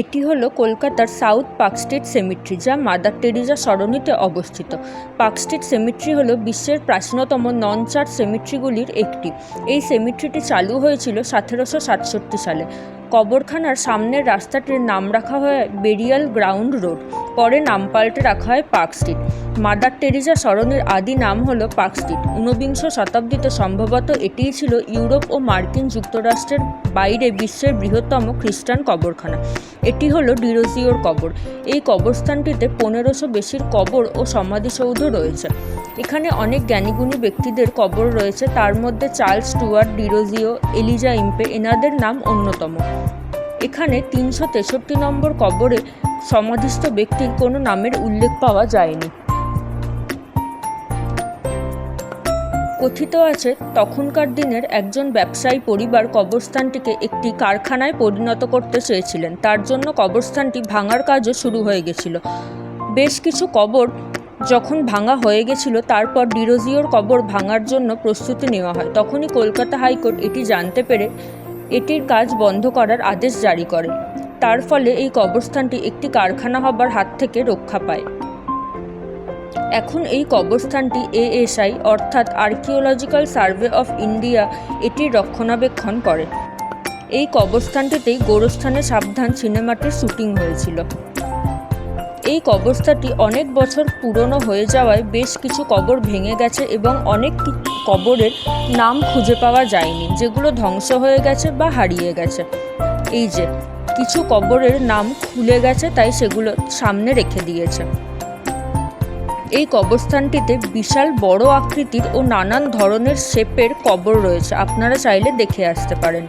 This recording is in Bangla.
এটি হলো কলকাতার সাউথ পার্ক স্ট্রিট সেমিট্রি, যা মাদার টেরিজা সরণিতে অবস্থিত। পার্ক স্ট্রিট সেমিট্রি হল বিশ্বের প্রাচীনতম নন চার্চ সেমিট্রিগুলির একটি। এই সেমিট্রিটি চালু হয়েছিল সতেরোশো সাতষট্টি সালে। কবরখানার সামনের রাস্তাটির নাম রাখা হয় বেরিয়াল গ্রাউন্ড রোড, পরে নাম পাল্টে রাখা হয় পার্ক স্ট্রিট। মাদার টেরিজা সরণির আদি নাম হল পার্ক স্ট্রিট। ঊনবিংশ শতাব্দীতে সম্ভবত এটিই ছিল ইউরোপ ও মার্কিন যুক্তরাষ্ট্রের বাইরে বিশ্বের বৃহত্তম খ্রিস্টান কবরখানা। এটি হল ডিরোজিওর কবর। এই কবরস্থানটিতে পনেরোশো বেশির কবর ও সমাধিসৌধ রয়েছে। এখানে অনেক জ্ঞানীগুণী ব্যক্তিদের কবর রয়েছে। তার মধ্যে Charles Stuart, Derozio, Elijah Impey, এনাদের নাম অন্যতম। এখানে তিনশো তেষট্টি নম্বর কবরে সমাধিস্থ ব্যক্তির কোনো নামের উল্লেখ পাওয়া যায়নি। কথিত আছে, তখনকার দিনের একজন ব্যবসায়ী পরিবার কবরস্থানটিকে একটি কারখানায় পরিণত করতে চেয়েছিলেন। তার জন্য কবরস্থানটি ভাঙার কাজও শুরু হয়ে গেছিল। বেশ কিছু কবর যখন ভাঙা হয়ে গেছিল, তারপর ডিরোজিওর কবর ভাঙার জন্য প্রস্তুতি নেওয়া হয়। তখনই কলকাতা হাইকোর্ট এটি জানতে পেরে এটির কাজ বন্ধ করার আদেশ জারি করে। তার ফলে এই কবরস্থানটি একটি কারখানা হবার হাত থেকে রক্ষা পায়। এখন এই কবরস্থানটি এএসআই, অর্থাৎ আর্কিওলজিক্যাল সার্ভে অফ ইন্ডিয়া, এটির রক্ষণাবেক্ষণ করে। এই কবরস্থানটিতেই গোরস্থানে সাবধান সিনেমাটির শুটিং হয়েছিল। এই কবরস্থানটি অনেক বছর পুরনো হয়ে যাওয়ায় বেশ কিছু কবর ভেঙে গেছে এবং অনেক কবরের নাম খুঁজে পাওয়া যায়নি, যেগুলো ধ্বংস হয়ে গেছে বা হারিয়ে গেছে। এই যে, কিছু কবরের নাম খুলে গেছে, তাই সেগুলো সামনে রেখে দিয়েছে। এই কবরস্থানটিতে বিশাল বড় আকৃতির ও নানান ধরনের শেপের কবর রয়েছে, আপনারা চাইলে দেখে আসতে পারেন।